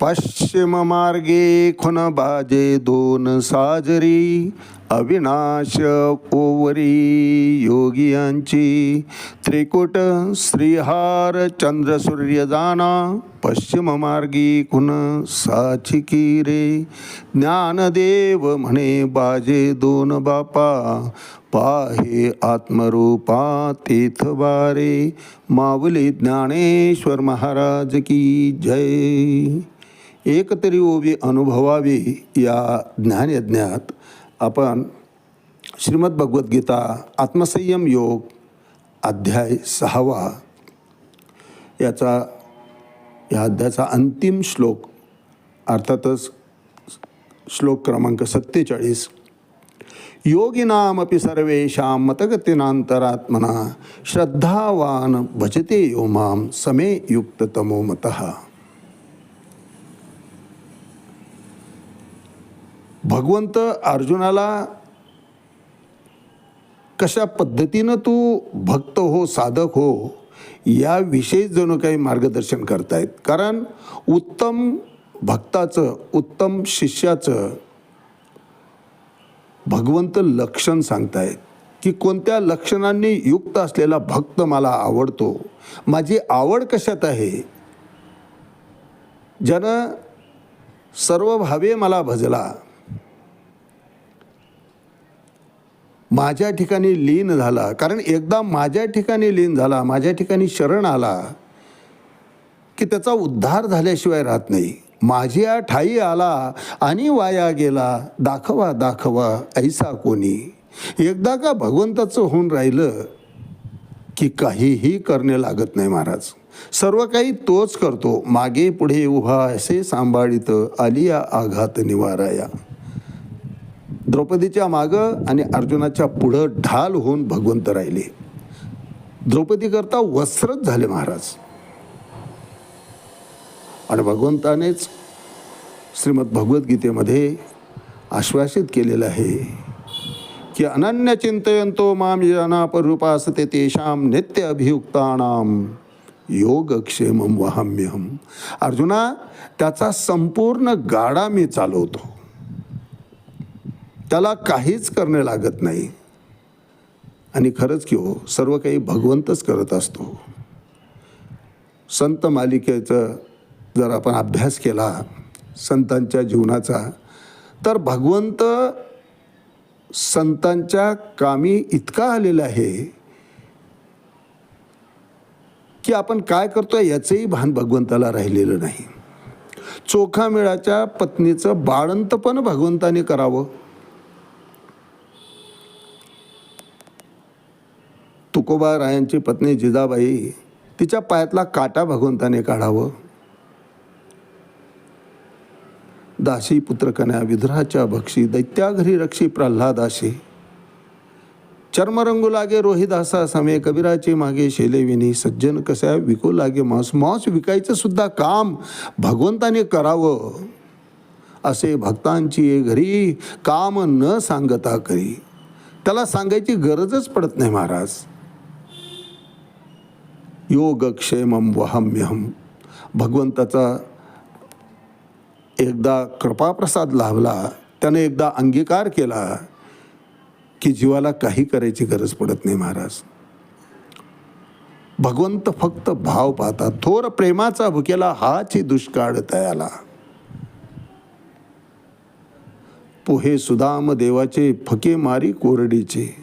पश्चिम मार्गे खुन बाजे दोन साजरी अविनाश ओवरी योगियांची. त्रिकुट श्रीहार चंद्र सूर्य जाना पश्चिम मार्गी खुन साचिकी रे ज्ञानदेव म्हणे बाजे दोन बापा पाहे आत्मरूपा तीर्थ बारे माऊली ज्ञानेश्वर महाराज की जय. एकतरी ओवी अनुभवावी या ज्ञानयज्ञात आपण श्रीमद भगवद्गीता आत्मसंयम योग अध्याय सहावा याचा या अध्यायाचा अंतिम श्लोक अर्थातच श्लोक क्रमांक सत्तेचाळीस. योगिनामपि सर्वेषां मतगतीनांतरात्मना श्रद्धावान भजते यो मां समे युक्ततमो मतः। भगवंत अर्जुनाला कशा पद्धतीनं तू भक्त हो साधक हो याविषयी जणू काही मार्गदर्शन करतायत. कारण उत्तम भक्ताचं उत्तम शिष्याचं भगवंत लक्षण सांगतायत की कोणत्या लक्षणांनी युक्त असलेला भक्त मला आवडतो. माझी आवड कशात आहे? ज्यानं सर्व भावे मला भजला. माझ्या ठिकाणी लीन झाला. कारण एकदा माझ्या ठिकाणी लीन झाला माझ्या ठिकाणी शरण आला की त्याचा उद्धार झाल्याशिवाय राहत नाही. माझ्या ठाई आला आणि वाया गेला. दाखवा दाखवा ऐसा कोणी? एकदा का भगवंताचं होऊन राहिलं की काहीही करणे लागत नाही महाराज. सर्व काही तोच करतो. मागे पुढे उभा असे सांभाळित आलिया आघात निवाराया. द्रौपदीच्या मागं आणि अर्जुनाच्या पुढं ढाल होऊन भगवंत राहिले. द्रौपदीकरता वस्त्रच झाले महाराज. आणि भगवंतानेच श्रीमद भगवद्गीतेमध्ये आश्वासित केलेलं आहे की अनन्य चिंतयंतो माम जनापरूपासते तेषाम नित्य अभियुक्तानाम योगक्षेमम वहाम्यहम अर्जुना त्याचा संपूर्ण गाडा मी चालवतो. त्याला काहीच करणे लागत नाही. आणि खरंच की हो सर्व काही भगवंतच करत असतो. संत मालिकेचं जर आपण अभ्यास केला संतांच्या जीवनाचा तर भगवंत संतांच्या कामी इतका आलेला आहे की आपण काय करतो याचंही भान भगवंताला राहिलेलं नाही. चोखामेळाच्या पत्नीचं बाळंतपण भगवंताने करावं. तुकोबा रायांची पत्नी जिजाबाई तिच्या पायातला काटा भगवंताने काढावं. दाशी पुत्रकन्या विधराच्या भक्षी दैत्याघरी रक्षी प्रल्हादाशी चर्मरंगू लागे रोहिदासा समे कबीराचे मागे शेलेविनी सज्जन कसा विकू लागे मांस मांस विकायचं सुद्धा काम भगवंताने करावं. असे भक्तांची घरी काम न सांगता करी. त्याला सांगायची गरजच पडत नाही महाराज. योगक्षेमम वहम्यहम भगवंताचा एकदा कृपाप्रसाद लाभला त्याने एकदा अंगीकार केला की जीवाला काही करायची गरज पडत नाही महाराज. भगवंत फक्त भाव पाहतात थोर प्रेमाचा भुकेला हाची दुष्काळ तयाला. पोहे सुदाम देवाचे फके मारी कोरडीचे.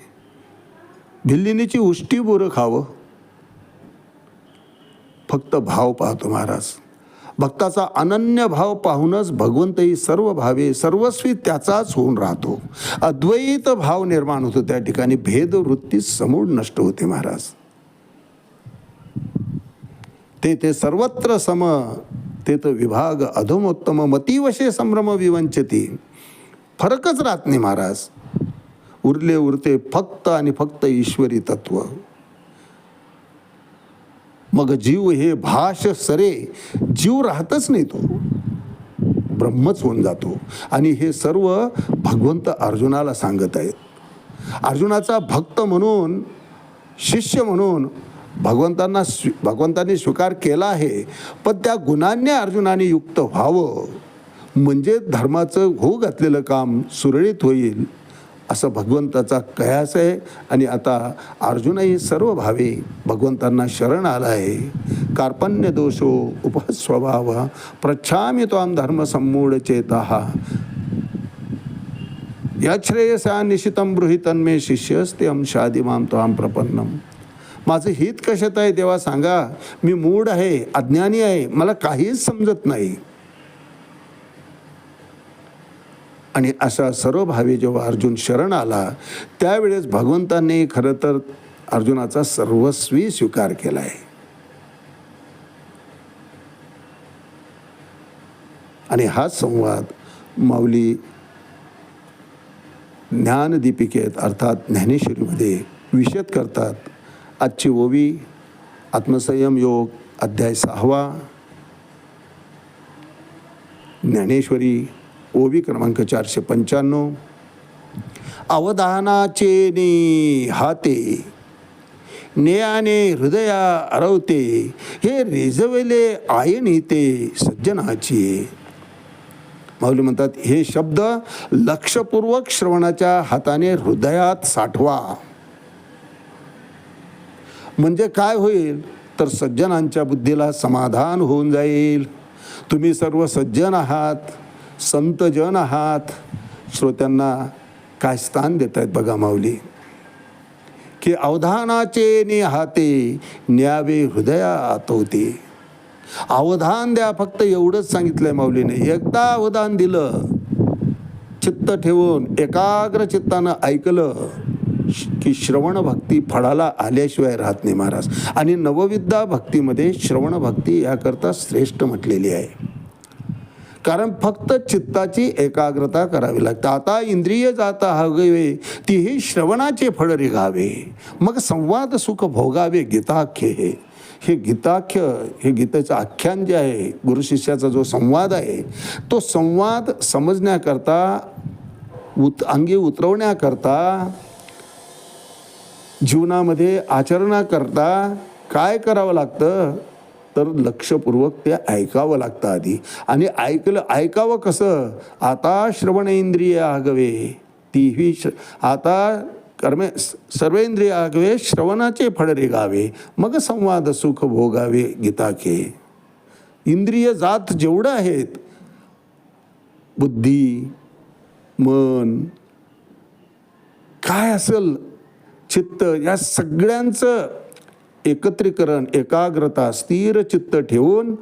भिल्लीनीची उष्टी बोरं खावं. फक्त भाव पाहतो महाराज. भक्ताचा अनन्य भाव पाहूनच भगवंतही सर्व भावे सर्वस्वी त्याचाच होऊन राहतो. अद्वैत भाव निर्माण होतो त्या ठिकाणी. भेदवृत्ती समूळ नष्ट होते महाराज. ते ते सर्वत्र सम ते तर विभाग अधोमोत्तम मतीवशे संभ्रम विवंचती. फरकच राहत नाही महाराज. उरले उरते फक्त आणि फक्त ईश्वरी तत्व. मग जीव हे भाष सरे जीव राहतच नाही तो. ब्रह्मच होऊन जातो. आणि हे सर्व भगवंत अर्जुनाला सांगत आहेत. अर्जुनाचा भक्त म्हणून शिष्य म्हणून भगवंतांना स्वी भगवंतांनी स्वीकार केला आहे पण त्या गुणांनी अर्जुनाने युक्त व्हावं. म्हणजे धर्माचं हो घातलेलं काम सुरळीत होईल. असं भगवंताचा कयास आहे. आणि आता अर्जुनही सर्व भावे भगवंतांना शरण आला आहे कार्पण्य दोषो उपस्वभाव प्रच्छामी त्वाम धर्म सम्मूढ चेता. श्रेयसा निशितम बृहितन मे शिष्यस्ते अंशादी माम त्वाम प्रपन्नम. माझं हित कशात आहे तेव्हा सांगा. मी मूड आहे अज्ञानी आहे. मला काहीच समजत नाही. आणि अशा सर्व भावी जेव्हा अर्जुन शरण आला त्यावेळेस भगवंतांनी खरं तर अर्जुनाचा सर्वस्वी स्वीकार केला आहे आणि हा संवाद माऊली ज्ञानदीपिकेत अर्थात ज्ञानेश्वरीमध्ये विशद करतात. आजची ओवी आत्मसंयम योग अध्याय सहावा. ज्ञानेश्वरी ओवी क्रमांक चारशे पंच्याण्णव. अवधानाचे ने हाते. नेयाने हृदया अरवते. हे रेजवेले आयन ते सज्जनाची. माऊली म्हणतात हे शब्द लक्षपूर्वक श्रवणाच्या हाताने हृदयात साठवा. म्हणजे काय होईल? तर सज्जनांच्या बुद्धीला समाधान होऊन जाईल. तुम्ही सर्व सज्जन आहात. संतजन आहात. श्रोत्यांना काय स्थान देत आहेत बघा माऊली. की अवधानाचे निहाते न्यावे हृदयात होते अवधान द्या फक्त एवढंच सांगितलंय माऊलीने. एकदा अवधान दिलं चित्त ठेवून एकाग्र चित्तानं ऐकलं की श्रवण भक्ती फळाला आल्याशिवाय राहत नाही महाराज. आणि नवविद्या भक्तीमध्ये श्रवण भक्ती याकरता श्रेष्ठ म्हटलेली आहे. कारण फक्त चित्ताची एकाग्रता करावी लागते. आता इंद्रिय जाता हवे तीही श्रवणाचे फळ रिघावे. मग संवाद सुख भोगावे गीताख्य हे. हे गीताख्य हे गीतेचं आख्यान जे आहे गुरु शिष्याचा जो संवाद आहे तो संवाद समजण्याकरता उत अंगी उतरवण्याकरता जीवनामध्ये आचरणाकरता काय करावं लागतं? तर लक्षपूर्वक ते ऐकावं लागतं आधी. आणि ऐकलं ऐकावं कसं? आता श्रवण इंद्रिय आगवे. तीही श्र आता कर्मे सर्वेंद्रिय आगवे श्रवणाचे फळ रेगावे मग संवाद सुख भोगावे गीताके. इंद्रिय जात जेवढं आहेत बुद्धी मन काय असेल चित्त या सगळ्यांचं एकत्रीकरण एकाग्रता स्थिर चित्त ठेवून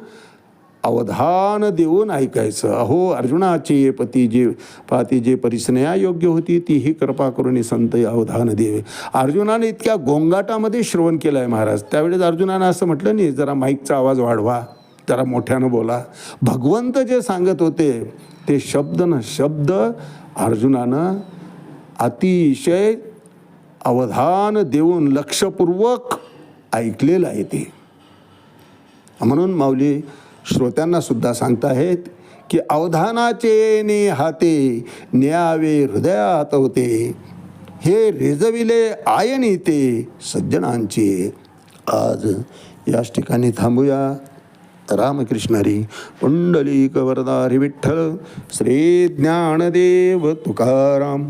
अवधान देऊन ऐकायचं. अहो अर्जुनाचे ये पती जे पाती जे परिस्नया योग्य होती ती ही कृपा करून संत अवधान देवे. अर्जुनाने इतक्या गोंगाटामध्ये श्रवण केलं आहे महाराज. त्यावेळेस अर्जुनानं असं म्हटलं नाही जरा माईकचा आवाज वाढवा जरा मोठ्यानं बोला. भगवंत जे सांगत होते ते शब्द न शब्द अर्जुनानं अतिशय अवधान देऊन लक्षपूर्वक ऐकलेलं आहे ते. म्हणून माऊली श्रोत्यांना सुद्धा सांगताहेत की अवधानाचे ने हाते न्यावे हृदयात होते. हे रेजविले आयनी ते सज्जनांचे. आज याच ठिकाणी थांबूया. रामकृष्णारी पुंडलिक वरदारी विठ्ठल श्री ज्ञानदेव तुकाराम.